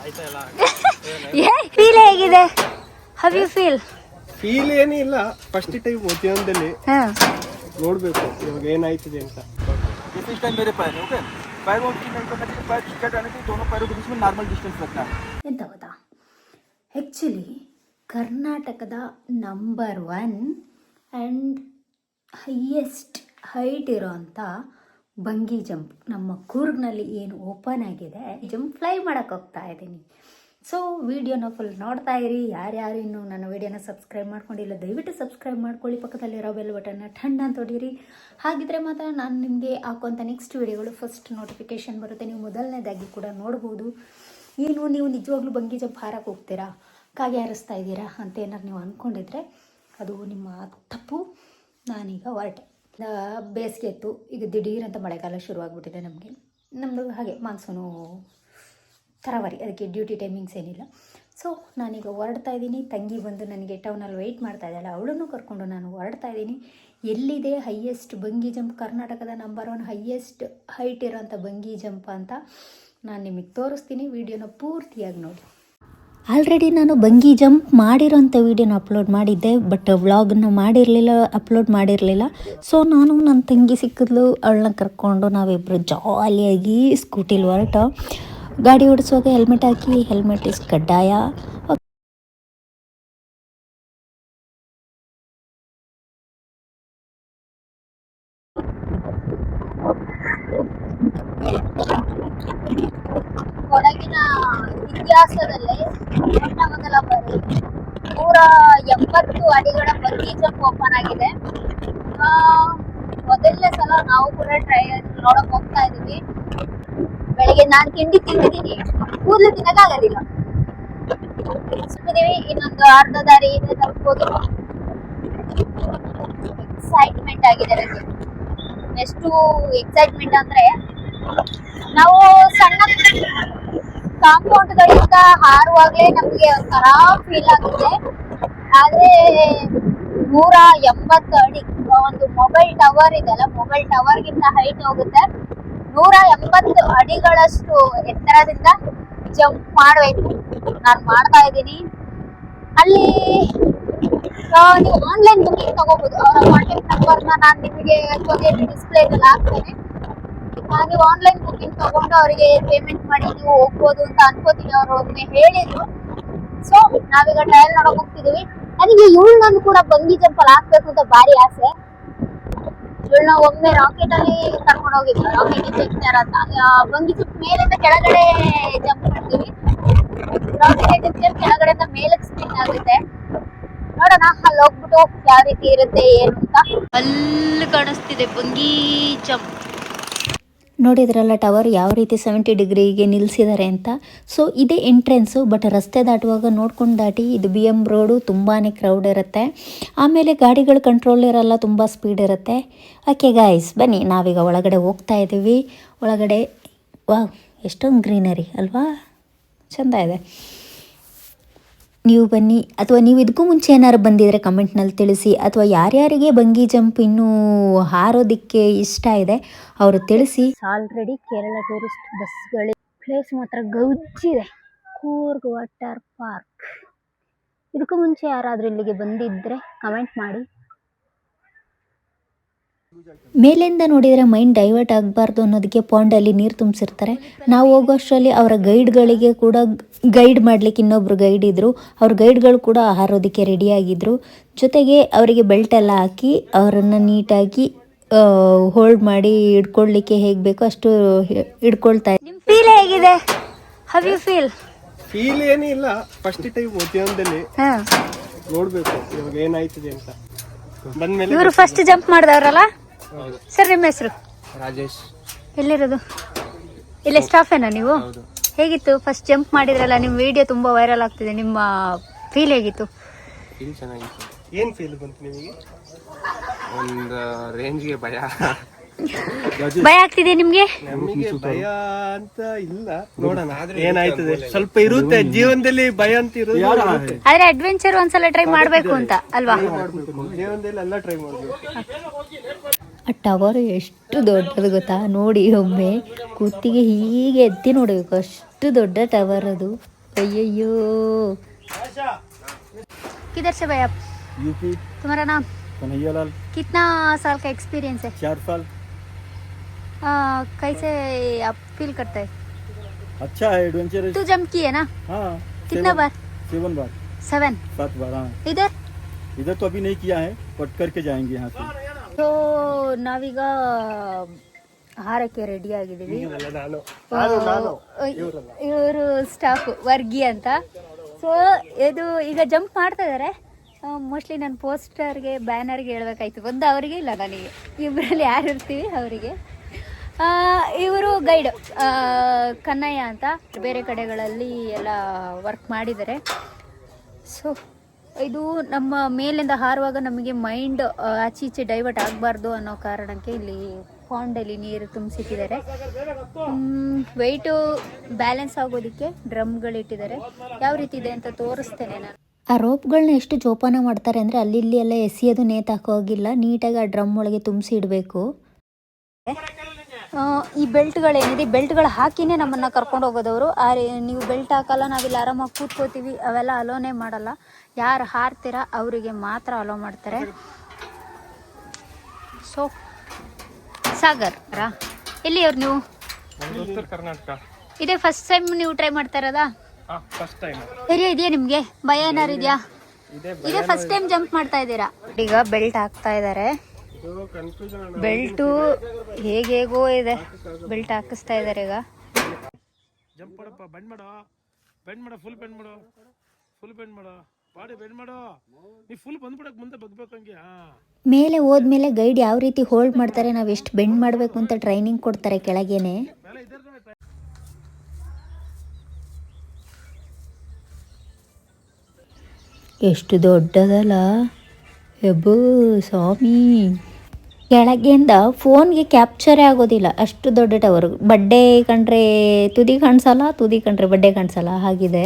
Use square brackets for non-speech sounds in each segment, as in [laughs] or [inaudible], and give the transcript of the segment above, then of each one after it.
[laughs] Feel ಹೇಗಿದೆ how you feel feel ಏನಿಲ್ಲ first time ಜೀವನದಲ್ಲಿ ನೋಡ್ಬೇಕು ಇವಾಗ ಏನಾಯ್ತದೆ ಅಂತ ये फिश टाइम मेरे पैर है ओके पैर और फिश टाइम करना चाहिए पैर स्ट्रेट रहने चाहिए दोनों पैरों के बीच में नॉर्मल डिस्टेंस रखना है ಎಂತ ಗೊತ್ತಾ ಆ್ಯಕ್ಚುಲಿ ಕರ್ನಾಟಕದ number one and highest height ಇರೋಂಥ ಬಂಗಿ ಜಂಪ್. ನಮ್ಮ ಕೂರ್ಗ್ನಲ್ಲಿ ಏನು ಓಪನ್ ಆಗಿದೆ, ಜಂಪ್ ಫ್ಲೈ ಮಾಡೋಕ್ಕೆ ಹೋಗ್ತಾ ಇದ್ದೀನಿ. ಸೊ ವಿಡಿಯೋನ ಫುಲ್ ನೋಡ್ತಾ ಇರಿ. ಯಾರ್ಯಾರು ಇನ್ನೂ ನನ್ನ ವಿಡಿಯೋನ ಸಬ್ಸ್ಕ್ರೈಬ್ ಮಾಡ್ಕೊಂಡಿಲ್ಲ, ದಯವಿಟ್ಟು ಸಬ್ಸ್ಕ್ರೈಬ್ ಮಾಡ್ಕೊಳ್ಳಿ. ಪಕ್ಕದಲ್ಲಿರೋ ಬೆಲ್ ಬಟನ್ನ ಠಂಡ ಅಂತ ಹೊಡೀರಿ ಹಾಗಿದ್ರೆ ಮಾತ್ರ ನಾನು ನಿಮಗೆ ಹಾಕುವಂಥ ನೆಕ್ಸ್ಟ್ ವಿಡಿಯೋಗಳು ಫಸ್ಟ್ ನೋಟಿಫಿಕೇಶನ್ ಬರುತ್ತೆ. ನೀವು ಮೊದಲನೇದಾಗಿ ಕೂಡ ನೋಡ್ಬೋದು. ಏನು, ನೀವು ನಿಜವಾಗ್ಲೂ ಬಂಗಿ ಜಂಪ್ ಹಾರಕ್ಕೆ ಹೋಗ್ತೀರಾ? ಕಾಗೆ ಹಾರಿಸ್ತಾ ಇದ್ದೀರಾ? ಅಂತ ಏನಾರು ನೀವು ಅಂದ್ಕೊಂಡಿದ್ರೆ ಅದು ನಿಮ್ಮ ತಪ್ಪು. ನಾನೀಗ ಹೊರಟೆ. ಬೇಸಿಗೆ ಇತ್ತು. ಈಗ ದಿಢೀರಂತ ಮಳೆಗಾಲ ಶುರುವಾಗ್ಬಿಟ್ಟಿದೆ ನಮಗೆ. ನಮ್ಮದು ಹಾಗೆ ಮಾನ್ಸೂನು ತರಾವರಿ, ಅದಕ್ಕೆ ಡ್ಯೂಟಿ ಟೈಮಿಂಗ್ಸ್ ಏನಿಲ್ಲ. ಸೊ ನಾನೀಗ ಹೊರಡ್ತಾ ಇದ್ದೀನಿ. ತಂಗಿ ಬಂದು ನನಗೆ ಟೌನಲ್ಲಿ ವೆಯ್ಟ್ ಮಾಡ್ತಾ ಇದ್ದಾಳೆ. ಅವಳನ್ನು ಕರ್ಕೊಂಡು ನಾನು ಹೊರಡ್ತಾ ಇದ್ದೀನಿ. ಎಲ್ಲಿದೆ ಹೈಯೆಸ್ಟ್ ಬಂಗಿ ಜಂಪ್ ಕರ್ನಾಟಕದ ನಂಬರ್ ಒನ್ ಹೈಯೆಸ್ಟ್ ಹೈಟ್ ಇರೋಂಥ ಬಂಗಿ ಜಂಪ್ ಅಂತ ನಾನು ನಿಮಗೆ ತೋರಿಸ್ತೀನಿ. ವಿಡಿಯೋನ ಪೂರ್ತಿಯಾಗಿ ನೋಡಿ. ಆಲ್ರೆಡಿ ನಾನು ಬಂಗಿ ಜಂಪ್ ಮಾಡಿರೋಂಥ ವೀಡಿಯೋನ ಅಪ್ಲೋಡ್ ಮಾಡಿದ್ದೆ ಬಟ್ ವ್ಲಾಗ್ನ ಮಾಡಿರಲಿಲ್ಲ ಅಪ್ಲೋಡ್ ಮಾಡಿರಲಿಲ್ಲ. ಸೊ ನಾನು ನನ್ನ ತಂಗಿ ಸಿಕ್ಕಿದ್ಲು, ಅವಳನ್ನ ಕರ್ಕೊಂಡು ನಾವಿಬ್ಬರು ಜಾಲಿಯಾಗಿ ಸ್ಕೂಟಿಲಿ ಹೊರಟ. ಗಾಡಿ ಓಡಿಸುವಾಗ ಹೆಲ್ಮೆಟ್ ಹಾಕಿ ಹೆಲ್ಮೆಟ್ ಇಸ್ ಕಡ್ಡಾಯ ಕೊಡಗಿನ ಇತಿಹಾಸದಲ್ಲೇ ಮೊಟ್ಟ ಮೊದಲ ಬಾರಿ ನೂರ ಎಂಬತ್ತು ಅಡಿಗಳ ಜಂಪ್ ಓಪನ್ ಆಗಿದೆ. ಮೊದಲನೇ ಸಲ ನಾವು ಕೂಡ ಟ್ರೈ ನೋಡಕ್ ಹೋಗ್ತಾ ಇದೀವಿ. ಬೆಳಿಗ್ಗೆ ನಾನು ತಿಂಡಿ ತಿಂದಿದ್ದೀನಿ. ಕೂದಲು ತಿನ್ನಕ್ಕಾಗೋದಿಲ್ಲ. ಸುಮ್ಮನೆ ಇನ್ನೊಂದು ಅರ್ಧ ದಾರಿ ಇದೆ ತಲುಪೋದು ಎಕ್ಸೈಟ್ಮೆಂಟ್ ಆಗಿದೆ ನನಗೆ. ಎಷ್ಟು ಎಕ್ಸೈಟ್ಮೆಂಟ್ ಅಂದ್ರೆ, ನಾವು ಸಣ್ಣ ಕಾಂಪೌಂಡ್ ಗಳಿಂದ ಹಾರುವಾಗ್ಲೇ ನಮ್ಗೆ ಒಂಥರ ಫೀಲ್ ಆಗುತ್ತೆ. ಆದ್ರೆ ನೂರ ಎಂಬತ್ತು ಅಡಿ ಒಂದು ಮೊಬೈಲ್ ಟವರ್ ಇದೆಲ್ಲ ಮೊಬೈಲ್ ಟವರ್ ಗಿಂತ ಹೈಟ್ ಹೋಗುತ್ತೆ. ನೂರ ಎಂಬತ್ತು ಅಡಿಗಳಷ್ಟು ಎತ್ತರದಿಂದ ಜಂಪ್ ಮಾಡಬೇಕು. ನಾನು ಮಾಡ್ತಾ ಇದ್ದೀನಿ. ಅಲ್ಲಿ ನೀವು ಆನ್ಲೈನ್ ಬುಕ್ಕಿಂಗ್ ತಗೋಬಹುದು ಅವರ ಕಾಂಟ್ಯಾಕ್ಟ್ ನಂಬರ್ನ ನಾನು ನಿಮಗೆ ಡಿಸ್ಪ್ಲೇ ಹಾಕ್ತೇನೆ. ನೀವು ಆನ್ಲೈನ್ ಬುಕ್ಕಿಂಗ್ ತಗೊಂಡು ಅವರಿಗೆ ಪೇಮೆಂಟ್ ಮಾಡಿ ನೀವು ಹೋಗ್ಬೋದು ಅಂತ ಅನ್ಕೋತೀನಿ ಅವರು ಒಮ್ಮೆ ಹೇಳಿದ್ರು. ಸೊ ನಾವೀಗ ಟ್ರಯಲ್ ನೋಡಕ್ ಹೋಗ್ತಿದೀವಿ. ನನಗೆ ಇವಳನ್ನ ಕೂಡ ಬಂಗಿ ಜಂಪ್ ಅಲ್ಲಿ ಹಾಕ್ಬೇಕು ಅಂತ ಭಾರಿ ಆಸೆ. ಇವಳನ್ನ ಒಮ್ಮೆ ರಾಕೆಟ್ ಅಲ್ಲಿ ಕರ್ಕೊಂಡು ಹೋಗಿದ್ವಿ ರಾಕೆಟ್ ಇಂಜೆಕ್ಟರ್ ಅಂತ. ಬಂಗಿ ಜಂಪ್ ಮೇಲಿಂದ ಕೆಳಗಡೆ ಜಂಪ್ ಮಾಡ್ತೀವಿ. ರಾಕೆಟ್ ಇಂಜೆಕ್ಟರ್ ಕೆಳಗಡೆಯಿಂದ ಮೇಲಕ್ಕೆ ಸ್ಪಿನ್ ಆಗುತ್ತೆ. ನೋಡೋಣ, ಅಲ್ಲಿ ಹೋಗ್ಬಿಟ್ಟು ಯಾವ ರೀತಿ ಇರುತ್ತೆ, ಏನು ಅಂತ. ಅಲ್ಲಿ ಕಾಣಿಸ್ತಿದೆ, ಬಂಗಿ ಜಂಪ್ ನೋಡಿದ್ರಲ್ಲ, ಟವರ್ ಯಾವ ರೀತಿ ಸೆವೆಂಟಿ ಡಿಗ್ರಿಗೆ ನಿಲ್ಲಿಸಿದ್ದಾರೆ ಅಂತ. ಸೊ ಇದೇ ಎಂಟ್ರೆನ್ಸು ಬಟ್ ರಸ್ತೆ ದಾಟುವಾಗ ನೋಡ್ಕೊಂಡು ದಾಟಿ, ಇದು ಬಿ ಎಂ ರೋಡು ತುಂಬಾ ಕ್ರೌಡ್ ಇರುತ್ತೆ. ಆಮೇಲೆ ಗಾಡಿಗಳು ಕಂಟ್ರೋಲ್ ಇರಲ್ಲ, ತುಂಬ ಸ್ಪೀಡ್ ಇರುತ್ತೆ. ಓಕೆ ಗಾಯ್ಸ್ ಬನ್ನಿ, ನಾವೀಗ ಒಳಗಡೆ ಹೋಗ್ತಾ ಇದ್ದೀವಿ. ಒಳಗಡೆ ವಾ ಎಷ್ಟೊಂದು ಗ್ರೀನರಿ ಅಲ್ವಾ? ಚೆಂದ ಇದೆ. ನೀವು ಬನ್ನಿ, ಅಥವಾ ನೀವು ಇದಕ್ಕೂ ಮುಂಚೆ ಏನಾರು ಬಂದಿದ್ರೆ ಕಮೆಂಟ್ನಲ್ಲಿ ತಿಳಿಸಿ, ಅಥವಾ ಯಾರ್ಯಾರಿಗೆ ಬಂಗಿ ಜಂಪ್ ಇನ್ನೂ ಹಾರೋದಿಕ್ಕೆ ಇಷ್ಟ ಇದೆ, ಅವರು ತಿಳಿಸಿ. ಆಲ್ರೆಡಿ ಕೇರಳ ಟೂರಿಸ್ಟ್ ಬಸ್ಗಳು ಪ್ಲೇಸ್ ಮಾತ್ರ ಗೌಜಿದೆ ಕೂರ್ಗ್ ವಾಟರ್ ಪಾರ್ಕ್. ಇದಕ್ಕೂ ಮುಂಚೆ ಯಾರಾದರೂ ಇಲ್ಲಿಗೆ ಬಂದಿದ್ದರೆ ಕಮೆಂಟ್ ಮಾಡಿ. ಮೇಲಿಂದ ನೋಡಿದರೆ ಮೈಂಡ್ ಡೈವರ್ಟ್ ಆಗಬಾರ್ದು ಅನ್ನೋದಕ್ಕೆ ಪಾಂಡಲ್ಲಿ ನೀರು ತುಂಬಿಸಿರ್ತಾರೆ. ನಾವು ಹೋಗೋಷ್ಟರಲ್ಲಿ ಅವರ ಗೈಡ್ಗಳಿಗೆ ಕೂಡ ಗೈಡ್ ಮಾಡಲಿಕ್ಕೆ ಇನ್ನೊಬ್ರು ಗೈಡ್ ಇದ್ದರು ಅವ್ರ ಗೈಡ್ಗಳು ಕೂಡ ಹಾರೋದಕ್ಕೆ ರೆಡಿಯಾಗಿದ್ದರು ಜೊತೆಗೆ ಅವರಿಗೆ ಬೆಲ್ಟ್ ಎಲ್ಲ ಹಾಕಿ ಅವರನ್ನು ನೀಟಾಗಿ ಹೋಲ್ಡ್ ಮಾಡಿ ಹಿಡ್ಕೊಳ್ಲಿಕ್ಕೆ ಹೇಗೆ ಬೇಕೋ ಅಷ್ಟು ಇಟ್ಕೊಳ್ತಾ ಹಿಡ್ಕೊಳ್ತಾ ನಿಮ್ಮ ಫೀಲ್ ಹೇಗಿದೆ? ಹವ್ ಯು ಫೀಲ್ ಫೀಲ್ ಏನಿಲ್ಲ. ಫಸ್ಟ್ ಟೈಮ್ ಹಾಂ. ನೋಡ್ಬೇಕು ಇವಾಗ ಏನಾಯ್ತದೆ ಅಂತ. ಬಂದ್ಮೇಲೆ ಇವರು ಫಸ್ಟ್ ಜಂಪ್ ಮಾಡಿದವ್ರಲ್ಲ? ಸರ್ ನಿಮ್ಮ ಹೆಸರು? ರಾಜೇಶ್. ಎಲ್ಲಿರೋದು? ಇಲ್ಲೇ ಸ್ಟಾಫೇನಾ ನೀವು? ಹೇಗಿತ್ತು? ಫಸ್ಟ್ ಜಂಪ್ ಮಾಡಿದ್ರಲ್ಲ ನಿಮ್ಮ ವಿಡಿಯೋ ತುಂಬಾ ವೈರಲ್ ಆಗ್ತಿದೆ. ನಿಮ್ಮ ಫೀಲ್ ಹೇಗಿತ್ತು? ಫೀಲ್ ಚೆನ್ನಾಗಿತ್ತು. ಏನ್ ಫೀಲ್ ಬಂತು ನಿಮಗೆ? ಒಂದು ರೇಂಜ್ಗೆ ಭಯ. ಭಯ ಆಗ್ತಿದೆ ನಿಮ್ಗೆ ನಮಗೆ ಭಯ ಅಂತ ಇಲ್ಲ ನೋಡೋಣ ಏನಾಯ್ತದೆ ಸ್ವಲ್ಪ ಇರುತ್ತೆ ಜೀವನದಲ್ಲಿ ಭಯ ಅಂತ ಇರೋದು ಇರುತ್ತೆ. ಆದ್ರೆ ಅಡ್ವೆಂಚರ್ ಒಂದ್ಸಲ ಟ್ರೈ ಮಾಡ್ಬೇಕು ಅಂತ ಅಲ್ವಾ ಮಾಡ್ಬೇಕು. ಜೀವನದಲ್ಲಿ ಎಲ್ಲ ಟ್ರೈ ಮಾಡ್ಬೇಕು ಆ ಟವರ್ ಎಷ್ಟು ದೊಡ್ಡದು ಗೊತ್ತಾ ನೋಡಿ ಒಮ್ಮೆ ಕುತ್ತಿಗೆ ಹೀಗೆ ಎತ್ತಿ ನೋಡಬೇಕು ಅಷ್ಟು ದೊಡ್ಡ ಟವರ್ ಅದು ಅಯ್ಯಯ್ಯೋ किधर से भाई आप यूपी तुम्हारा नाम कन्हैया लाल कितना साल का एक्सपीरियंस है चार साल आ, कैसे आप फील करते हैं अच्छा है एडवेंचर तू जंप किए ना हाँ कितना सेवन- बार सेवन बार सेवन सात बार हाँ इधर इधर तो अभी नहीं किया है बट करके जाएंगे यहाँ से ಸೊ ನಾವೀಗ ಹಾರಕ್ಕೆ ರೆಡಿ ಆಗಿದ್ದೀವಿ ನಾನು ಇವರು ಸ್ಟಾಫ್ ವರ್ಗಿ ಅಂತ ಸೊ ಇದು ಈಗ ಜಂಪ್ ಮಾಡ್ತಾ ಇದ್ದಾರೆ ಮೋಸ್ಟ್ಲಿ ನಾನು ಪೋಸ್ಟರ್ಗೆ ಬ್ಯಾನರ್ಗೆ ಹೇಳ್ಬೇಕಾಯ್ತು ಒಂದು ಅವರಿಗೆ ಇಲ್ಲ ನನಗೆ ಇಬ್ಬರಲ್ಲಿ ಯಾರು ಇರ್ತೀವಿ ಅವರಿಗೆ ಇವರು ಗೈಡ್ ಕನ್ನಯ್ಯ ಅಂತ ಬೇರೆ ಕಡೆಗಳಲ್ಲಿ ಎಲ್ಲ ವರ್ಕ್ ಮಾಡಿದ್ದಾರೆ. ಸೊ ಇದು ನಮ್ಮ ಮೇಲಿಂದ ಹಾರುವಾಗ ನಮಗೆ ಮೈಂಡ್ ಆಚೆ ಈಚೆ ಡೈವರ್ಟ್ ಆಗಬಾರ್ದು ಅನ್ನೋ ಕಾರಣಕ್ಕೆ ಇಲ್ಲಿ ಪಾಂಡಲ್ಲಿ ನೀರು ತುಂಬಿಸಿಟ್ಟಿದ್ದಾರೆ. ವೆಯ್ಟು ಬ್ಯಾಲೆನ್ಸ್ ಆಗೋದಕ್ಕೆ ಡ್ರಮ್ಗಳಿಟ್ಟಿದ್ದಾರೆ ಯಾವ ರೀತಿ ಇದೆ ಅಂತ ತೋರಿಸ್ತೇನೆ ನಾನು. ಆ ರೋಪ್ಗಳನ್ನ ಎಷ್ಟು ಜೋಪಾನ ಮಾಡ್ತಾರೆ ಅಂದರೆ ಅಲ್ಲಿ ಇಲ್ಲಿ ಎಲ್ಲ ಎಸೆಯೋದು ನೇತಾಕೋಗಿಲ್ಲ ನೀಟಾಗಿ ಆ ಡ್ರಮ್ ಒಳಗೆ ತುಂಬಿಸಿ ಇಡಬೇಕು. ಈ ಬೆಲ್ಟ್ಗಳೇನಿದೆ ಬೆಲ್ಟ್ಗಳು ಹಾಕಿನೇ ನಮ್ಮನ್ನು ಕರ್ಕೊಂಡು ಹೋಗೋದವರು. ಆ ನೀವು ಬೆಲ್ಟ್ ಹಾಕಲ್ಲ ನಾವಿಲ್ಲಿ ಆರಾಮಾಗಿ ಕೂತ್ಕೋತೀವಿ ಅವೆಲ್ಲ ಅಲೋನೇ ಮಾಡಲ್ಲ. ಯಾರು ಹಾರ್ತೀರಾ ಅವರಿಗೆ ಮಾತ್ರ ಅಲೋ ಮಾಡ್ತಾರೆ. ಸೊ ಸಾಗರ್ ರಾ ಎಲ್ಲಿಯವ್ರು ನೀವು? ಉತ್ತರ ಕರ್ನಾಟಕ. ಇದೇ ಫಸ್ಟ್ ಟೈಮ್ ನೀವು ಟ್ರೈ ಮಾಡ್ತಾ ಇರೋದಾ? ಹಾ ಫಸ್ಟ್ ಟೈಮ್ ಧೈರ್ಯ ಇದೆಯಾ ನಿಮಗೆ? ಭಯ ಏನಾರು ಇದೆಯಾ? ಇದೇ ಇದೇ ಫಸ್ಟ್ ಟೈಮ್ ಜಂಪ್ ಮಾಡ್ತಾ ಇದ್ದೀರಾ? ಈಗ ಬೆಲ್ಟ್ ಹಾಕ್ತಾ ಇದ್ದಾರೆ ಬೆಲ್ಟು ಹೇಗೇಗೋ ಇದೆ. ಬೆಲ್ಟ್ ಹಾಕಿಸ್ತಾ ಇದ್ದಾರೆ ಈಗ. ಜಂಪ್ ಮಾಡಪ್ಪ ಬೆಂಡ್ ಮಾಡೋ. ಬೆಂಡ್ ಮಾಡೋ ಫುಲ್ ಬೆಂಡ್ ಮಾಡೋ. ಫುಲ್ ಬೆಂಡ್ ಮಾಡೋ. ಬಾಡಿ ಬೆಂಡ್ ಮಾಡೋ. ನೀ ಫುಲ್ ಬಂದ್ಬಿಡಕ್ ಮುಂದೆ ಬಗ್ಬೇಕಂಗೆ ಹಾ. ಮೇಲೆ ಹೋದ್ಮೇಲೆ ಗೈಡ್ ಯಾವ ರೀತಿ ಹೋಲ್ಡ್ ಮಾಡ್ತಾರೆ ನಾವು ಎಷ್ಟು ಬೆಂಡ್ ಮಾಡಬೇಕು ಅಂತ ಟ್ರೈನಿಂಗ್ ಕೊಡ್ತಾರೆ ಕೆಳಗೇನೆ. ಎಷ್ಟು ದೊಡ್ಡದಲ್ಲ ಎಬ್ಬು ಸ್ವಾಮಿ. ಕೆಳಗಿಂದ ಫೋನ್ಗೆ ಕ್ಯಾಪ್ಚರೇ ಆಗೋದಿಲ್ಲ. ಅಷ್ಟು ದೊಡ್ಡ ಟವರ್ ಬಡ್ಡೆ ಕಂಡ್ರೆ ತುದಿ ಕಾಣಿಸಲ್ಲ ತುದಿ ಕಂಡ್ರೆ ಬಡ್ಡೆ ಕಾಣಿಸಲ್ಲ. ಹಾಗಿದೆ.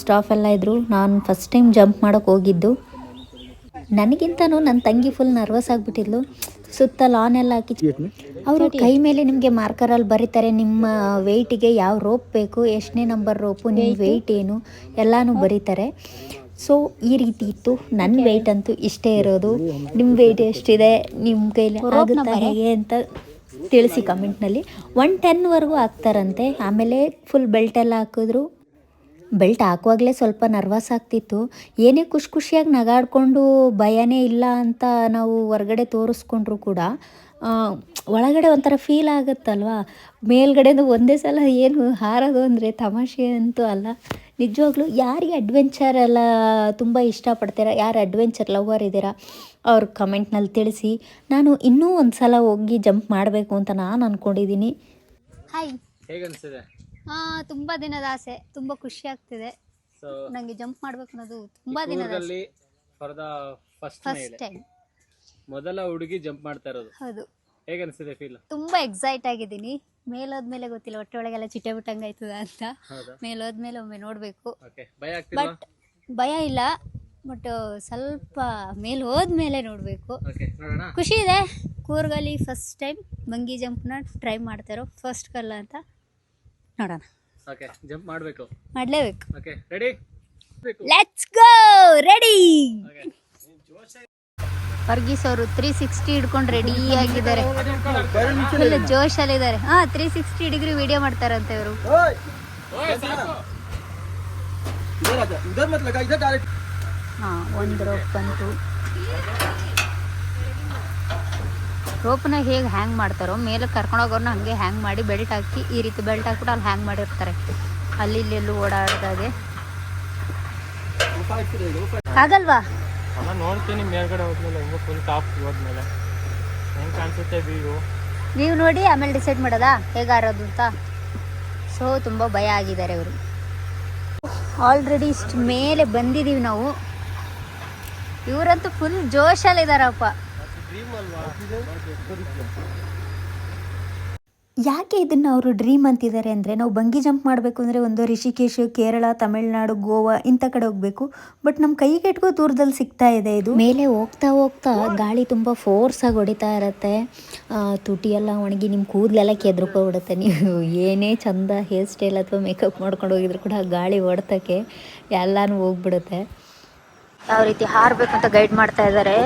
ಸ್ಟಾಫ್ ಎಲ್ಲ ಇದ್ದರು ನಾನು ಫಸ್ಟ್ ಟೈಮ್ ಜಂಪ್ ಮಾಡೋಕೆ ಹೋಗಿದ್ದು. ನನಗಿಂತನೂ ನನ್ನ ತಂಗಿ ಫುಲ್ ನರ್ವಸ್ ಆಗಿಬಿಟ್ಟಿದ್ಲು. ಸುತ್ತ ಲಾನ್ ಎಲ್ಲ ಹಾಕಿ ಅವರು ಕೈ ಮೇಲೆ ನಿಮಗೆ ಮಾರ್ಕರಲ್ಲಿ ಬರೀತಾರೆ. ನಿಮ್ಮ ವೆಯ್ಟಿಗೆ ಯಾವ ರೋಪ್ ಬೇಕು ಎಷ್ಟನೇ ನಂಬರ್ ರೋಪು ನಿಮ್ಮ ವೆಯ್ಟ್ ಏನು ಎಲ್ಲನೂ ಬರೀತಾರೆ. ಸೊ ಈ ರೀತಿ ಇತ್ತು. ನನ್ನ ವೆಯ್ಟ್ ಅಂತೂ ಇಷ್ಟೇ ಇರೋದು. ನಿಮ್ಮ ವೆಯ್ಟ್ ಎಷ್ಟಿದೆ? ನಿಮ್ಮ ಕೈಲಿ ಆಗುತ್ತಾ ಹೇಗೆ ಅಂತ ತಿಳಿಸಿ ಕಮೆಂಟ್ನಲ್ಲಿ ಒನ್ ಟೆನ್ವರೆಗೂ ಹಾಕ್ತಾರಂತೆ ಆಮೇಲೆ ಫುಲ್ ಬೆಲ್ಟ್ ಎಲ್ಲ ಹಾಕಿದ್ರು. ಬೆಲ್ಟ್ ಹಾಕುವಾಗಲೇ ಸ್ವಲ್ಪ ನರ್ವಸ್ ಆಗ್ತಿತ್ತು. ಏನೇ ಖುಷಿ ಖುಷಿಯಾಗಿ ನಗಾಡ್ಕೊಂಡು ಭಯನೇ ಇಲ್ಲ ಅಂತ ನಾವು ಹೊರಗಡೆ ತೋರಿಸ್ಕೊಂಡ್ರು ಕೂಡ ಒಳಗಡೆ ಒಂಥರ ಫೀಲ್ ಆಗುತ್ತಲ್ವಾ? ಮೇಲ್ಗಡೆದು ಒಂದೇ ಸಲ ಏನು ಹಾರೋದು ಅಂದರೆ ತಮಾಷೆ ಅಂತೂ ಅಲ್ಲ. ನಿಜವಾಗ್ಲೂ ಯಾರಿಗೆ ಅಡ್ವೆಂಚರ್ ಎಲ್ಲ ತುಂಬ ಇಷ್ಟಪಡ್ತೀರಾ? ಯಾರು ಅಡ್ವೆಂಚರ್ ಲವರ್ ಇದ್ದೀರಾ? ಅವ್ರ ಕಮೆಂಟ್ನಲ್ಲಿ ತಿಳಿಸಿ. ನಾನು ಇನ್ನೂ ಒಂದು ಸಲ ಹೋಗಿ ಜಂಪ್ ಮಾಡಬೇಕು ಅಂತ ನಾನು ಅಂದ್ಕೊಂಡಿದ್ದೀನಿ ಹಾಯ್ ಹೇಗನ್ಸಿದೆ? ಹಾ ತುಂಬಾ ದಿನದ ಆಸೆ. ತುಂಬಾ ಖುಷಿ ಆಗ್ತಿದೆ. ನನಗೆ ನಂಗೆ ಜಂಪ್ ಮಾಡಬೇಕು ಅನ್ನೋದು ತುಂಬಾ ದಿನದ ಆಸೆ. ಊರಲ್ಲಿ ಫಾರ್ ದ ಫಸ್ಟ್ ಟೈಮ್ ಮೊದಲ ಹುಡುಗಿ ಜಂಪ್ ಮಾಡ್ತಾ ಇರೋದು. ಹೌದು. ಹೇಗನ್ಸಿದೆ ಫೀಲ್ ತುಂಬಾ ಎಕ್ಸೈಟ್ ಆಗಿದ್ದೀನಿ. ಮೇಲೋದ್ಮೇಲೆ ಗೊತ್ತಿಲ್ಲ ಹೊಟ್ಟೆ ಒಳಗೆಲ್ಲ ಚಿಟ್ಟೆ ಬಿಟ್ಟಂಗೆ ಆಯ್ತದ ಅಂತ. ಹೌದಾ? ಮೇಲೋದ್ಮೇಲೆ ಒಮ್ಮೆ ನೋಡಬೇಕು. ಓಕೆ ಭಯ ಆಗ್ತಿಲ್ವಾ? ಬಟ್ ಭಯ ಇಲ್ಲ. ಬಟ್ ಸ್ವಲ್ಪ ಮೇಲ್ ಹೋದ್ಮೇಲೆ ನೋಡಬೇಕು. ಓಕೆ ನೋಡೋಣ. ಖುಷಿ ಇದೆ. ಕೂರ್ಗಲ್ಲಿ ಫಸ್ಟ್ ಟೈಮ್ ಬಂಗಿ ಜಂಪ್ನ ಟ್ರೈ ಮಾಡ್ತಾರೋ ಫಸ್ಟ್ ಕಲ್ಲ ಅಂತ ನೋಡೋಣ. ಓಕೆ ಜಂಪ್ ಮಾಡಬೇಕು. ಮಾಡಲೇಬೇಕು. Okay ready let's go ready okay Varghese ಅವರು ತ್ರೀ ಸಿಕ್ಸ್ಟಿ ಹಿಡ್ಕೊಂಡು ರೆಡಿ ಆಗಿದ್ದಾರೆ. ಫುಲ್ ಜೋಶಲ್ಲಿದ್ದಾರೆ. ಹಾ ತ್ರೀ ಸಿಕ್ಸ್ಟಿ ಡಿಗ್ರಿ ವಿಡಿಯೋ ಮಾಡ್ತಾರಂತೆ ಇವರು. ಹಾ, ಒಂದು ರೋಪ್ ಬಂತು. ರೋಪ್ನ ಹೇಗೆ ಹ್ಯಾಂಗ್ ಮಾಡ್ತಾರೋ, ಮೇಲೆ ಕರ್ಕೊಂಡೋಗೋರ್ನ ಹಂಗೆ ಹ್ಯಾಂಗ್ ಮಾಡಿ ಬೆಲ್ಟ್ ಹಾಕಿ, ಈ ರೀತಿ ಬೆಲ್ಟ್ ಹಾಕ್ಬಿಟ್ಟು ಅಲ್ಲಿ ಹ್ಯಾಂಗ್ ಮಾಡಿರ್ತಾರೆ. ಅಲ್ಲಿ ಇಲ್ಲಿ ಇಲ್ಲೆಲ್ಲೂ ಓಡಾಡ್ದಾಗೆ. ಆಗಲ್ವಾ? ಅಲ್ಲ ನೋಡ್ತೀನಿ ಮೇಲ್ಗಡೆ ಹೋದ್ಮೇಲೆ ಹೆಂಗೋ ಫುಲ್ ಟಾಪ್ ಹೋದ್ಮೇಲೆ. ಹೆಂಗ್ ಕಾಣಿಸುತ್ತೆ ವ್ಯೂ ನೀವು ನೋಡಿ ಆಮೇಲೆ ಡಿಸೈಡ್ ಮಾಡೋದಾ? ಹೇಗಾರೋದು ಅಂತ? ಸೊ ತುಂಬ ಭಯ ಆಗಿದ್ದಾರೆ ಅವರು ಆಲ್ರೆಡಿ ಇಷ್ಟು ಮೇಲೆ ಬಂದಿದ್ದೀವಿ ನಾವು. ಇವರಂತೂ ಫುಲ್ ಜೋಶಲ್ಲಿದ್ದಾರಪ್ಪ ಯಾಕೆ ಇದನ್ನು ಅವರು ಡ್ರೀಮ್ ಅಂತಿದ್ದಾರೆ ಅಂದರೆ ನಾವು ಬಂಗಿ ಜಂಪ್ ಮಾಡಬೇಕು ಅಂದರೆ ಒಂದು ರಿಷಿಕೇಶ್ ಕೇರಳ ತಮಿಳುನಾಡು ಗೋವಾ ಇಂಥ ಕಡೆ ಹೋಗಬೇಕು. ಬಟ್ ನಮ್ಮ ಕೈ ಎಟ್ಕೋ ದೂರದಲ್ಲಿ ಸಿಗ್ತಾ ಇದೆ ಇದು. ಮೇಲೆ ಹೋಗ್ತಾ ಹೋಗ್ತಾ ಗಾಳಿ ತುಂಬ ಫೋರ್ಸಾಗಿ ಹೊಡಿತಾ ಇರುತ್ತೆ. ತುಟಿಯೆಲ್ಲ ತುಟಿ ಎಲ್ಲ ಒಣಗಿ ನಿಮ್ಮ ಕೂದಲೆಲ್ಲ ಕೆದ್ರುಕೊಂಡ್ಬಿಡುತ್ತೆ ನೀವು ಏನೇ ಚಂದ ಹೇರ್ ಸ್ಟೈಲ್ ಅಥವಾ ಮೇಕಪ್ ಮಾಡ್ಕೊಂಡು ಹೋಗಿದ್ರು ಕೂಡ ಗಾಳಿ ಹೊಡ್ತಕ್ಕೆ ಎಲ್ಲನೂ ಹೋಗ್ಬಿಡುತ್ತೆ. ಯಾವ ರೀತಿ ಹಾರಬೇಕು ಅಂತ ಗೈಡ್ ಮಾಡ್ತಾ ಇದ್ದಾರೆ.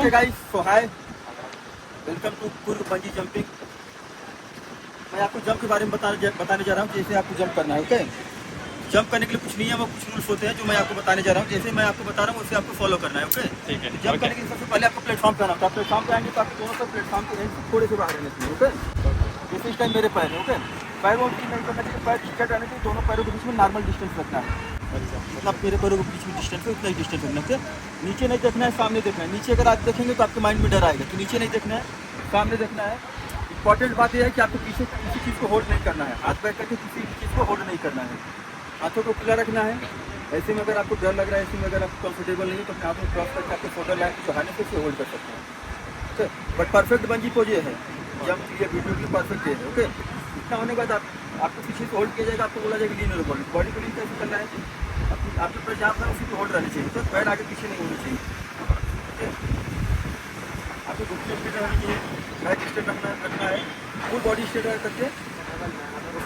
मैं आपको जंप के बारे में बता बताने जा रहा हूँ जैसे आपको जंप करना है ओके जंप करने के लिए कुछ नहीं है वो कुछ रूल्स होते हैं जो मैं आपको बताने जा रहा हूँ। जैसे मैं आपको बता रहा हूँ उसे आपको फॉलो करना है ओके ठीक है जंप करने के लिए सबसे पहले आपको प्लेटफॉर्म पे आना होता है। प्लेटफॉर्म पे आएँगे तो आपको दोनों पर प्लेटफॉर्म के end थोड़े से बाहर रहने चाहिए ओके जैसे इस टाइम मेरे पैर है ओके पैर की नहीं करना चाहिए पैर टिकट रहने चाहिए दोनों पैरों के बीच में नॉर्मल डिस्टेंस रखना है। मतलब मेरे पैरों के बीच में डिस्टेंस है उतना ही डिस्टेंस रखना है नीचे नहीं देखना है सामने देखना है। नीचे अगर आप देखेंगे तो आपके माइंड में डर आएगा तो नीचे नहीं देखना है सामने देखना है। इंपॉर्टेंट बात यह है कि आपको पीछे किसी चीज़ को होल्ड नहीं करना है। हाथ बैठ करके किसी चीज़ को होल्ड नहीं करना है। हाथों को खुला रखना है। ऐसे में अगर आपको डर लग रहा है, ऐसे में अगर आपको कंफर्टेबल नहीं है तो अपने हाथ क्रॉस करके आपके फ़ोटो लाइन चढ़ाने से होल्ड कर सकते हैं। Okay but perfect bungee pose ये है जब ये वीडियो के परफेक्ट ये है ओके इतना होने के बाद आप आपको पीछे से होल्ड किया जाएगा, आपको बोला जाएगा लीन बॉडी बॉडी को लीन कैसे करना है? आपकी आपके पैर जहाँ पर उसी को होल्ड रहने चाहिए। तो पैर आगे पीछे नहीं होने चाहिए। आपको घुटने रहनी चाहिए। बैक स्ट्रेट रखना रखना है। फुल बॉडी स्ट्रेट रह करके।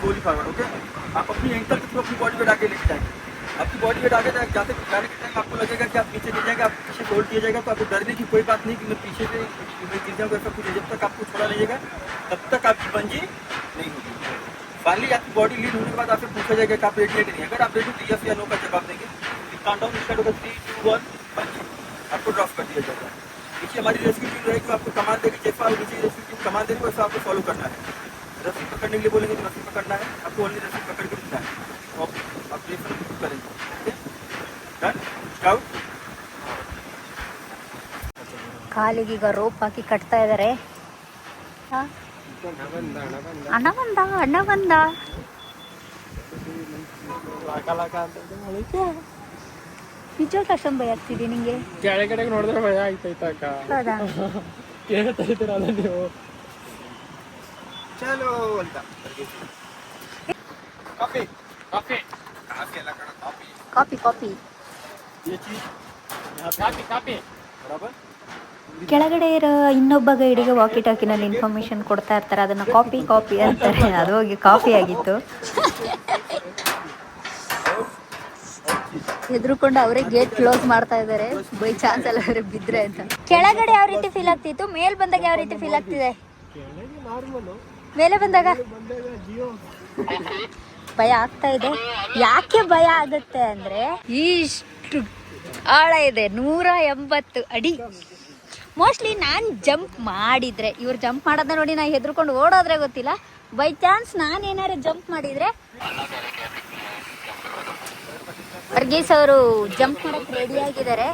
स्लोली फॉरवर्ड ओके आप अपनी एंकल के थ्रू अपनी बॉडी वेट आगे लेके जाएँगे आपकी बॉडी आगे जाए- जाते जाने के टाइम आपको लगेगा कि आप पीछे गिर जाएँगे, आप पीछे होल्ड किया जाएगा तो आपको डरने की कोई बात नहीं कि मैं पीछे से मैं गिर जाऊँगा, ऐसा कुछ जब तक आपको छोड़ा नहीं जाएगा तब तक आपकी पंजी नहीं होगी। फाइनली आपकी बॉडी लीड होने के बाद आपसे पूछा जाएगा कि आप कि नहीं। अगर आप रेडी तो यस या नो का जवाब देंगे। काउंट डाउन स्टार्ट होगा थ्री टू वन आपको ड्रॉप कर दिया जाएगा। देखिए हमारी रेस्क्यू टीम रहेगी तो आपको कमान देगी जैसा आप नीचे रेस्क्यू टीम कमान देगी वैसा आपको फॉलो करना है रस्सी पकड़ने के लिए बोलेंगे तो रस्सी पकड़ना है आपको ओनली रस्सी पकड़ के रुकना है तो आप आप जैसा कुछ करेंगे डन स्काउट ಕಾಲಿಗೀಗ ರೋಪ್ ಹಾಕಿ ಕಟ್ತಾ ಇದ್ದಾರೆ ಅಣ್ಣ ಬಂದ ಅಣ್ಣ ಬಂದ ನಿಜವಾಗ ಅಷ್ಟೊಂದು ಭಯ ಆಗ್ತಿದೆ ನಿಂಗೆ? ಕೆಳಗಡೆ ನೋಡಿದ್ರೆ ಭಯ ಆಯ್ತೈತ ಅಕ್ಕ. ಹೌದಾ? ಕೇಳ್ತಾ ನೀವು? ಚಲೋ ಅಂತ. ಕಾಫಿ. ಕಾಫಿ. ಕಾಫಿ ಎಲ್ಲ ಕಣ coffee. Coffee coffee. Coffee coffee. ಬರಾಬರ್? ಕೆಳಗಡೆ ಇರೋ ಇನ್ನೊಬ್ಬ ಗೈಡಿಗೆ ವಾಕಿ ಟಾಕಿನಲ್ಲಿ ಇನ್ಫಾರ್ಮೇಶನ್ ಕೊಡ್ತಾ ಇರ್ತಾರೆ ಅದನ್ನ ಕಾಪಿ ಕಾಪಿ ಅಂತಾರೆ. ಅದು ಹೋಗಿ ಕಾಫಿ ಆಗಿತ್ತು. ಹೆದರ್ಕೊಂಡು ಅವರೇ ಗೇಟ್ ಕ್ಲೋಸ್ ಮಾಡ್ತಾ ಇದ್ದಾರೆ ಬೈ ಚಾನ್ಸ್ ಎಲ್ಲ ಅವ್ರಿಗೆ ಬಿದ್ರೆ ಅಂತ. ಕೆಳಗಡೆ ಯಾವ ರೀತಿ ಫೀಲ್ ಆಗ್ತಿತ್ತು? ಮೇಲ್ ಬಂದಾಗ ಯಾವ ರೀತಿ ಫೀಲ್ ಆಗ್ತಿದೆ? ಮೇಲೆ ಬಂದಾಗ? ಭಯ ಆಗ್ತಾ ಇದೆ. ಯಾಕೆ ಭಯ ಆಗುತ್ತೆ ಅಂದ್ರೆ ಇಷ್ಟು ಆಳ ಇದೆ. ನೂರ ಎಂಬತ್ತು ಅಡಿ. ಮೋಸ್ಟ್ಲಿ ನಾನು ಜಂಪ್ ಮಾಡಿದ್ರೆ, ಇವ್ರು ಜಂಪ್ ಮಾಡೋದನ್ನ ನೋಡಿ ನಾ ಹೆದರ್ಕೊಂಡು ಓಡೋದ್ರೆ ಗೊತ್ತಿಲ್ಲ. ಬೈ ಚಾನ್ಸ್ ನಾನು ಏನಾದ್ರು ಜಂಪ್ ಮಾಡಿದ್ರೆ ವರ್ಗೀಸ್ ಅವರು ಜಂಪ್ ಮಾಡಕ್ಕೆ ರೆಡಿ ಆಗಿದ್ದಾರೆ.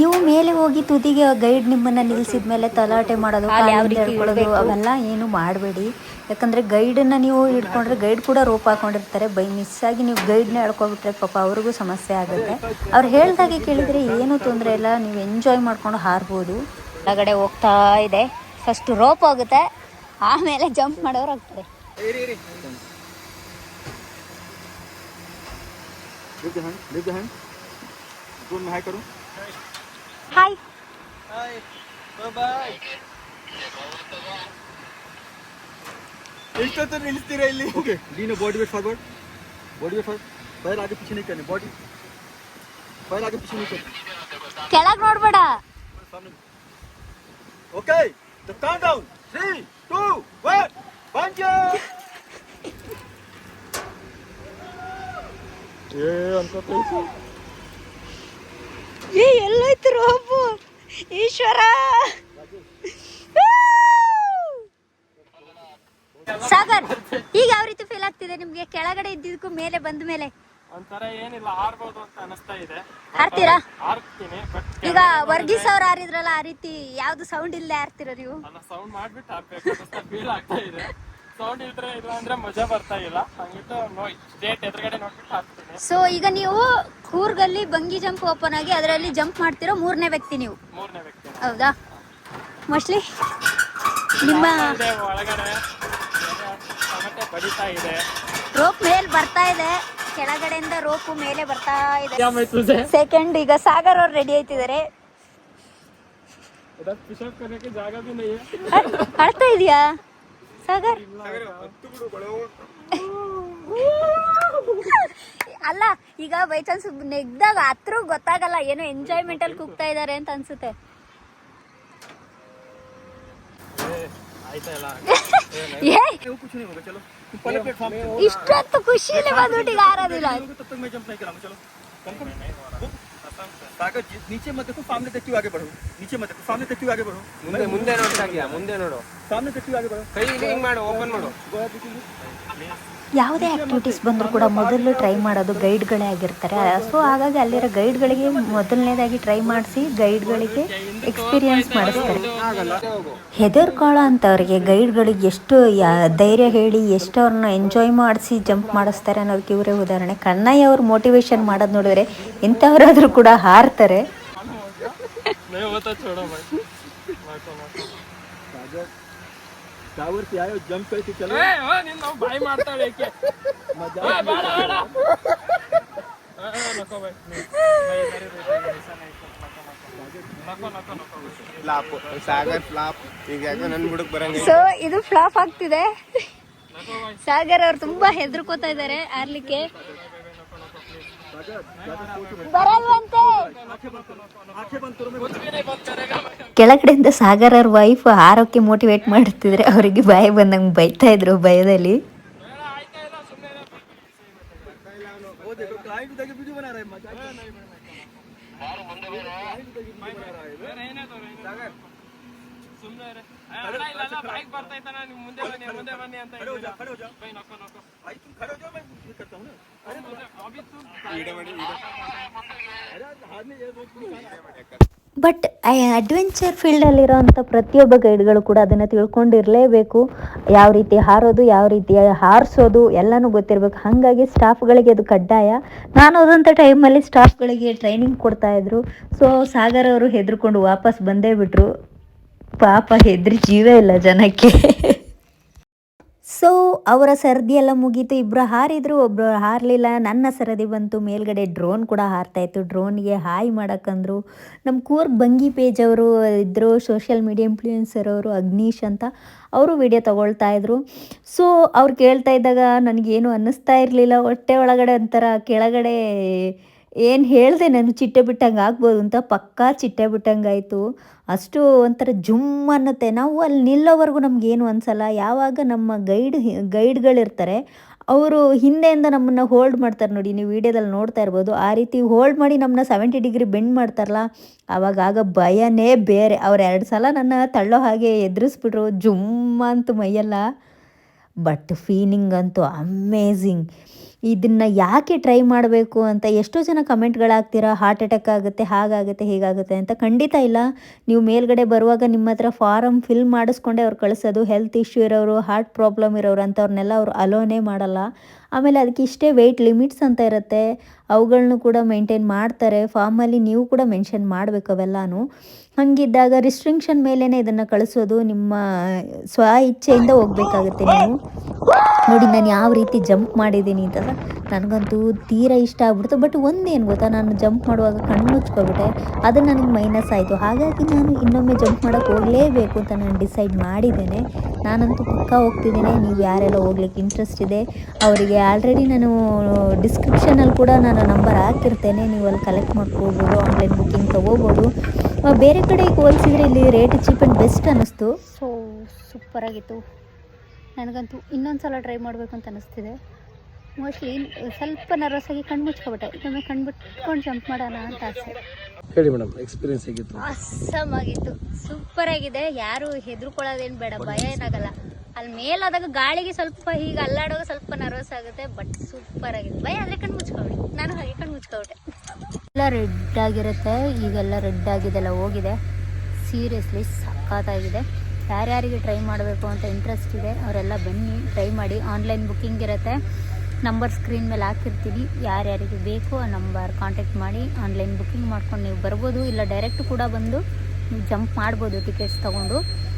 ನೀವು ಮೇಲೆ ಹೋಗಿ ತುದಿಗೆ ಗೈಡ್ ನಿಮ್ಮನ್ನ ನಿಲ್ಸಿದ ಮೇಲೆ ತಲಾಟೆ ಮಾಡೋದು ಹೇಳ್ಕೊಳ್ಳೋದು ಯಾವ ರೀತಿ ಅವೆಲ್ಲ ಏನು ಮಾಡಬೇಡಿ. ಯಾಕಂದ್ರೆ ಗೈಡನ್ನ ನೀವು ಹಿಡ್ಕೊಂಡ್ರೆ ಗೈಡ್ ಕೂಡ ರೋಪ್ ಹಾಕೊಂಡಿರ್ತಾರೆ. ಬೈ ಮಿಸ್ ಆಗಿ ನೀವು ಗೈಡ್ನ ಹೇಳ್ಕೊಬಿಟ್ರೆ ಪಾಪ ಅವ್ರಿಗೂ ಸಮಸ್ಯೆ ಆಗುತ್ತೆ. ಅವ್ರು ಹೇಳ್ದಾಗೆ ಕೇಳಿದ್ರೆ ಏನು ತೊಂದರೆ ಇಲ್ಲ. ನೀವು ಎಂಜಾಯ್ ಮಾಡ್ಕೊಂಡು ಹಾರ್ಬೋದು. ಒಳಗಡೆ ಹೋಗ್ತಾ ಇದೆ. ಫಸ್ಟ್ ರೋಪ್ ಹೋಗುತ್ತೆ. ಆಮೇಲೆ ಜಂಪ್ ಮಾಡೋರು ಹೋಗ್ತಾರೆ lift the hand. Lift the hand. Go and hi करो. Hi. Hi. Bye bye. इतना तो मिलती रही okay lean body weight forward body weight forward पैर आगे पीछे नहीं करने बॉडी पैर आगे पीछे नहीं करने केला ग्राउंड बड़ा ओके द काउंटडाउन 3 2 1 पंच ಏ ಅನ್ಕೋತ ಏ ಎಲ್ಲೋಯ್ತು ರೋಪು ಈಶ್ವರ! ಸಾಗರ್ ಈಗ ಯಾವ ರೀತಿ ಫೀಲ್ ಆಗ್ತಿದೆ ನಿಮ್ಗೆ? ಕೆಳಗಡೆ ಇದ್ದಿದ್ದಕ್ಕೂ ಮೇಲೆ ಬಂದ ಮೇಲೆ? ಒಂಥರ ಏನಿಲ್ಲ ಆರ್ಬೋದು ಅಂತ ಅನಿಸ್ತಾ ಇದೆ. ಹಾರ್ತೀರಾ ಆರ್ತೀನಿ ಬಟ್ ಈಗ ವರ್ಗೀಸ್ ಅವ್ರು ಹಾರಿದ್ರಲ್ಲ ಆ ರೀತಿ ಯಾವ್ದು ಸೌಂಡ್ ಇಲ್ಲದೆ ಹಾರ್ತೀರ ನೀವು? ಸೌಂಡ್ ಮಾಡ್ಬಿಟ್ಟು ಅಂತ ಫೀಲ್ ಆಗ್ತಾ ಇದೆ. ಸೌಂಡ್ ಇದ್ರೆ ಇಲ್ಲ ಅಂದ್ರೆ ಮಜಾ ಬರ್ತಾ ಇಲ್ಲ. ಹಂಗಿಟ್ಟು ನೋಡಿ ಡೇಟ್ ಎದುರುಗಡೆ ನೋಡ್ಬಿಟ್ಟು ಹಾಕ್ತೀನಿ. ಸೊ ಈಗ ನೀವು ಕೂರ್ಗಲ್ಲಿ ಬಂಗಿ ಜಂಪ್ ಓಪನ್ ಆಗಿ ಅದರಲ್ಲಿ ಜಂಪ್ ಮಾಡ್ತಿರೋ ಮೂರನೇ ವ್ಯಕ್ತಿ ನೀವು. ಮೂರನೇ ವ್ಯಕ್ತಿ ಹೌದಾ? ಮೋಸ್ಟ್ಲಿ ನಿಮ್ಮ ಒಳಗಡೆ ಟೊಮೆಟೊ ಬಡಿತಾ ಇದೆ. ರೋಪ್ ಮೇಲೆ ಬರ್ತಾ ಇದೆ. ಕೆಳಗಡೆಯಿಂದ ರೋಪ್ ಮೇಲೆ ಬರ್ತಾ ಇದೆ. ಸೆಕೆಂಡ್ ಈಗ ಸಾಗರ್ ಅವ್ರು ರೆಡಿ ಆಯ್ತಿದ್ದಾರೆ. ಅರ್ಥ ಇದೆಯಾ? ಸಾಗರ್. ಅಲ್ಲ, ಈಗ ಬೈ ಚಾನ್ಸ್ ನೆಗ್ದಾಗ ಹತ್ರ ಗೊತ್ತಾಗಲ್ಲ, ಏನೋ ಎಂಜಾಯ್ಮೆಂಟ್ ಅಲ್ಲಿ ಕೂಗ್ತಾ ಇದಾರೆ ಅಂತ ಅನ್ಸುತ್ತೆ. ಇಷ್ಟೊತ್ತು ಖುಷಿ ಬಂದ್ಬಿಟ್ಟು ಈಗ ಆರೋದಿಲ್ಲ. ಸಾಗರ್ ನೀಚೆ ಮತ್ತೆ ಸಾಮನೆ ತೆಕ್ಕಿಯೂ ಆಗಿ ಬರು. ನೀಚೆ ಮತ್ತೆ ಸಾಮನೆ ತೆಕ್ಕಿಯೂ ಆಗಿ ಬರು. ಮುಂದೆ ಮುಂದೆ ನೋಡ್ತಾ ಮುಂದೆ ನೋಡು. ಸಾಮನೆ ತೆಕ್ಕಿಯೂ ಆಗಿ ಬರು. ಕೈ ಹಿಂಗ್ ಮಾಡು ಓಪನ್ ಮಾಡು. ಯಾವುದೇ ಆ್ಯಕ್ಟಿವಿಟೀಸ್ ಬಂದರೂ ಕೂಡ ಮೊದಲು ಟ್ರೈ ಮಾಡೋದು ಗೈಡ್ಗಳೇ ಆಗಿರ್ತಾರೆ. ಸೊ ಹಾಗಾಗಿ ಅಲ್ಲಿರೋ ಗೈಡ್ಗಳಿಗೆ ಮೊದಲನೇದಾಗಿ ಟ್ರೈ ಮಾಡಿಸಿ ಗೈಡ್ಗಳಿಗೆ ಎಕ್ಸ್ಪೀರಿಯನ್ಸ್ ಮಾಡಿಸ್ತಾರೆ. ಹೆದರ್ಕಾಳ ಅಂಥವ್ರಿಗೆ ಗೈಡ್ಗಳಿಗೆ ಎಷ್ಟು ಯಾ- ಧೈರ್ಯ ಹೇಳಿ ಎಷ್ಟು ಅವ್ರನ್ನ ಎಂಜಾಯ್ ಮಾಡಿಸಿ ಜಂಪ್ ಮಾಡಿಸ್ತಾರೆ ಅನ್ನೋದಕ್ಕೆ ಇವರೇ ಉದಾಹರಣೆ. ಕಣ್ಣಯ್ಯ ಅವ್ರು ಮೋಟಿವೇಶನ್ ಮಾಡೋದು ನೋಡಿದ್ರೆ ಇಂಥವರಾದರೂ ಕೂಡ ಹಾರ್ತಾರೆ. [laughs] [laughs] ಯಾವ ಜಂಪ್ ಐತಿ ಮಾಡ್ತಾಳೆ ಸೊ ಇದು ಫ್ಲಾಪ್ ಆಗ್ತಿದೆ. ಸಾಗರ್ ಅವ್ರು ತುಂಬಾ ಹೆದರ್ಕೋತಾ ಇದ್ದಾರೆ ಆರ್ಲಿಕ್ಕೆ ಕೆಳಗಡೆಯಿಂದ ಸಾಗರ್ ಅವ್ರ ವೈಫ್ ಆರೋಗ್ಯ ಮೋಟಿವೇಟ್ ಮಾಡ್ತಿದ್ರೆ ಅವರಿಗೆ ಭಯ ಬಂದಂಗೆ ಬೈತಾ ಇದ್ರು ಭಯದಲ್ಲಿ. ಇಲ್ಲ ಬೈಕ್ ನೀವು ಅಂತ ಬಟ್ ಅಡ್ವೆಂಚರ್ ಫೀಲ್ಡಲ್ಲಿರೋವಂಥ ಪ್ರತಿಯೊಬ್ಬ ಗೈಡ್ಗಳು ಕೂಡ ಅದನ್ನ ತಿಳ್ಕೊಂಡಿರಲೇಬೇಕು. ಯಾವ ರೀತಿ ಹಾರೋದು ಯಾವ ರೀತಿ ಹಾರಿಸೋದು ಎಲ್ಲನೂ ಗೊತ್ತಿರಬೇಕು. ಹಾಗಾಗಿ ಸ್ಟಾಫ್ಗಳಿಗೆ ಅದು ಕಡ್ಡಾಯ. ನಾನು ಹೋದಂಥ ಸ್ಟಾಫ್ ಗಳಿಗೆ ಟ್ರೈನಿಂಗ್ ಕೊಡ್ತಾ ಇದ್ರು. ಸೊ ಸಾಗರ್ ಅವರು ಹೆದರ್ಕೊಂಡು ವಾಪಸ್ ಬಂದೇ ಬಿಟ್ರು. ಪಾಪ ಹೆದ್ರಿ ಜೀವ ಇಲ್ಲ ಜನಕ್ಕೆ. ಸೊ ಅವರ ಸರದಿ ಎಲ್ಲ ಮುಗೀತು. ಇಬ್ಬರು ಹಾರಿದ್ರು ಒಬ್ಬರು ಹಾರಲಿಲ್ಲ. ನನ್ನ ಸರದಿ ಬಂತು. ಮೇಲ್ಗಡೆ ಡ್ರೋನ್ ಕೂಡ ಹಾರ್ತಾ ಇತ್ತು. ಡ್ರೋನ್ಗೆ ಹಾಯ್ ಮಾಡೋಕ್ಕಂದ್ರು ನಮ್ಮ ಕೂರ್ ಬಂಗಿ ಪೇಜ್ ಅವರು ಇದ್ದರು ಸೋಷಿಯಲ್ ಮೀಡಿಯಾ ಇನ್ಫ್ಲೂಯೆನ್ಸರ್ ಅವರು ಅಗ್ನೀಶ್ ಅಂತ. ಅವರು ವಿಡಿಯೋ ತಗೊಳ್ತಾ ಇದ್ರು. ಸೊ ಅವ್ರು ಕೇಳ್ತಾ ಇದ್ದಾಗ ನನಗೇನು ಅನ್ನಿಸ್ತಾ ಇರಲಿಲ್ಲ. ಹೊಟ್ಟೆ ಒಳಗಡೆ ಒಂಥರ ಕೆಳಗಡೆ ಏನು ಹೇಳಿದೆ ನಾನು ಚಿಟ್ಟೆ ಬಿಟ್ಟಂಗೆ ಆಗ್ಬೋದು ಅಂತ ಪಕ್ಕಾ ಚಿಟ್ಟೆ ಬಿಟ್ಟಂಗೆ ಆಯಿತು. ಅಷ್ಟು ಒಂಥರ ಜುಮ್ ಅನ್ನುತ್ತೆ. ನಾವು ಅಲ್ಲಿ ನಿಲ್ಲೋವರೆಗೂ ನಮಗೇನು ಅನಿಸಲ್ಲ. ಯಾವಾಗ ನಮ್ಮ ಗೈಡ್ ಗೈಡ್ಗಳಿರ್ತಾರೆ, ಅವರು ಹಿಂದೆಯಿಂದ ನಮ್ಮನ್ನು ಹೋಲ್ಡ್ ಮಾಡ್ತಾರೆ ನೋಡಿ. ನೀವು ವಿಡಿಯೋದಲ್ಲಿ ನೋಡ್ತಾ ಇರ್ಬೋದು. ಆ ರೀತಿ ಹೋಲ್ಡ್ ಮಾಡಿ ನಮ್ಮನ್ನ ಸೆವೆಂಟಿ ಡಿಗ್ರಿ ಬೆಂಡ್ ಮಾಡ್ತಾರಲ್ಲ ಆವಾಗ ಆಗ ಭಯನೇ ಬೇರೆ. ಅವ್ರು ಎರಡು ಸಲ ನನ್ನ ತಳ್ಳೋ ಹಾಗೆ ಎದುರಿಸ್ಬಿಟ್ರು. ಜುಮ್ಮ ಅಂತ ಮೈಯೆಲ್ಲ ಬಟ್ ಫೀಲಿಂಗ್ ಅಂತೂ ಅಮೇಝಿಂಗ್ ಇದನ್ನು ಯಾಕೆ ಟ್ರೈ ಮಾಡಬೇಕು ಅಂತ ಎಷ್ಟೋ ಜನ ಕಮೆಂಟ್ಗಳಾಗ್ತೀರಾ ಹಾರ್ಟ್ ಅಟ್ಯಾಕ್ ಆಗುತ್ತೆ, ಹಾಗಾಗುತ್ತೆ, ಹೀಗಾಗುತ್ತೆ ಅಂತ ಖಂಡಿತ ಇಲ್ಲ. ನೀವು ಮೇಲ್ಗಡೆ ಬರುವಾಗ ನಿಮ್ಮ ಹತ್ರ ಫಾರಮ್ ಫಿಲ್ ಮಾಡಿಸ್ಕೊಂಡೆ ಅವ್ರು ಕಳಿಸೋದು ಹೆಲ್ತ್ ಇಶ್ಯೂ ಇರೋರು ಹಾರ್ಟ್ ಪ್ರಾಬ್ಲಮ್ ಇರೋರು ಅಂಥವ್ರನ್ನೆಲ್ಲ ಅವ್ರು ಅಲೋನೇ ಮಾಡಲ್ಲ. ಆಮೇಲೆ ಅದಕ್ಕೆ ಇಷ್ಟೇ ವೆಯ್ಟ್ ಲಿಮಿಟ್ಸ್ ಅಂತ ಇರುತ್ತೆ. ಅವುಗಳನ್ನೂ ಕೂಡ ಮೇಂಟೈನ್ ಮಾಡ್ತಾರೆ. ಫಾರ್ಮಲ್ಲಿ ನೀವು ಕೂಡ ಮೆನ್ಷನ್ ಮಾಡಬೇಕು ಅವೆಲ್ಲನೂ. ಹಾಗಿದ್ದಾಗ ರಿಸ್ಟ್ರಿಕ್ಷನ್ ಮೇಲೇ ಇದನ್ನು ಕಳಿಸೋದು ನಿಮ್ಮ ಸ್ವ ಇಚ್ಛೆಯಿಂದ ಹೋಗಬೇಕಾಗುತ್ತೆ ನೀವು. ನೋಡಿ, ನಾನು ಯಾವ ರೀತಿ ಜಂಪ್ ಮಾಡಿದ್ದೀನಿ ಅಂತ. ನನಗಂತೂ ತೀರಾ ಇಷ್ಟ ಆಗ್ಬಿಡ್ತು. ಬಟ್ ಒಂದೇನು ಗೊತ್ತಾ, ನಾನು ಜಂಪ್ ಮಾಡುವಾಗ ಕಣ್ಣು ಮುಚ್ಕೊಬಿಟ್ಟೆ ಅದು ನನಗೆ ಮೈನಸ್ ಆಯಿತು. ಹಾಗಾಗಿ ನಾನು ಇನ್ನೊಮ್ಮೆ ಜಂಪ್ ಮಾಡೋಕ್ಕೆ ಹೋಗಲೇಬೇಕು ಅಂತ ನಾನು ಡಿಸೈಡ್ ಮಾಡಿದ್ದೇನೆ. ನಾನಂತೂ ಪಕ್ಕ ಹೋಗ್ತಿದ್ದೇನೆ. ನೀವು ಯಾರೆಲ್ಲ ಹೋಗ್ಲಿಕ್ಕೆ ಇಂಟ್ರೆಸ್ಟ್ ಇದೆ, ಅವರಿಗೆ ಆಲ್ರೆಡಿ ನಾನು ಡಿಸ್ಕ್ರಿಪ್ಷನಲ್ಲಿ ಕೂಡ ನಾನು ನಂಬರ್ ಹಾಕಿರ್ತೇನೆ. ನೀವು ಅಲ್ಲಿ ಕಲೆಕ್ಟ್ ಮಾಡ್ಕೋಬೋದು ಆನ್ಲೈನ್ ಬುಕ್ಕಿಂಗ್ ತೊಗೋಬೋದು. ಬೇರೆ ಕಡೆ ಹೋಲಿಸಿದ್ರೆ ಇಲ್ಲಿ ರೇಟ್ ಚೀಪ್ ಆ್ಯಂಡ್ ಬೆಸ್ಟ್ ಅನ್ನಿಸ್ತು. ಸೊ ಸೂಪರ್ ಆಗಿತ್ತು. ನನಗಂತೂ ಇನ್ನೊಂದು ಸಲ ಟ್ರೈ ಮಾಡಬೇಕು ಅಂತ ಅನಿಸ್ತಿದೆ ಮೋಸ್ಟ್ಲಿ ಸ್ವಲ್ಪ ನರ್ವಸ್ ಆಗಿ ಕಣ್ಣು ಮುಚ್ಕೊಬಿಟ್ಟೆ. ಇನ್ನೊಮ್ಮೆ ಕಣ್ಣು ಬಿಟ್ಕೊಂಡು ಜಂಪ್ ಮಾಡೋಣ ಅಂತ ಆಸೆ. ಹೇಳಿ ಮೇಡಮ್ ಎಕ್ಸ್ಪೀರಿಯನ್ಸ್ ಆಗಿತ್ತು ಅಸ್ಸಮ್ ಆಗಿತ್ತು. ಸೂಪರ್ ಆಗಿದೆ. ಯಾರು ಹೆದರ್ಕೊಳ್ಳೋದೇನು ಬೇಡ ಭಯ ಏನಾಗಲ್ಲ. ಅಲ್ಲಿ ಮೇಲಾದಾಗ ಗಾಳಿಗೆ ಸ್ವಲ್ಪ ಹೀಗೆ ಅಲ್ಲಾಡುವಾಗ ಸ್ವಲ್ಪ ನರ್ವಸ್ ಆಗುತ್ತೆ ಬಟ್ ಸೂಪರ್ ಆಗಿದೆ ಭಯ ಆದರೆ ಕಣ್ಣು ಮುಚ್ಕೊಬಿಡಿ. ನಾನು ಹಾಗೆ ಕಣ್ಣು ಮುಚ್ಕೊಬಿಟ್ಟೆ. ಎಲ್ಲ ರೆಡ್ ಆಗಿರುತ್ತೆ. ಈಗೆಲ್ಲ ರೆಡ್ ಆಗಿದೆಲ್ಲ ಹೋಗಿದೆ. ಸೀರಿಯಸ್ಲಿ ಸಖತ್ತಾಗಿದೆ. ಯಾರ್ಯಾರಿಗೆ ಟ್ರೈ ಮಾಡಬೇಕು ಅಂತ ಇಂಟ್ರೆಸ್ಟ್ ಇದೆ, ಅವರೆಲ್ಲ ಬನ್ನಿ ಟ್ರೈ ಮಾಡಿ. ಆನ್ಲೈನ್ ಬುಕ್ಕಿಂಗ್ ಇರುತ್ತೆ. ನಂಬರ್ ಸ್ಕ್ರೀನ್ ಮೇಲೆ ಹಾಕಿರ್ತೀನಿ ಯಾರ್ಯಾರಿಗೆ ಬೇಕು ಆ ನಂಬರ್ ಕಾಂಟ್ಯಾಕ್ಟ್ ಮಾಡಿ ಆನ್ಲೈನ್ ಬುಕ್ಕಿಂಗ್ ಮಾಡ್ಕೊಂಡು ನೀವು ಬರ್ಬೋದು. ಇಲ್ಲ ಡೈರೆಕ್ಟ್ ಕೂಡ ಬಂದು ನೀವು ಜಂಪ್ ಮಾಡ್ಬೋದು ಟಿಕೆಟ್ಸ್ ತೊಗೊಂಡು.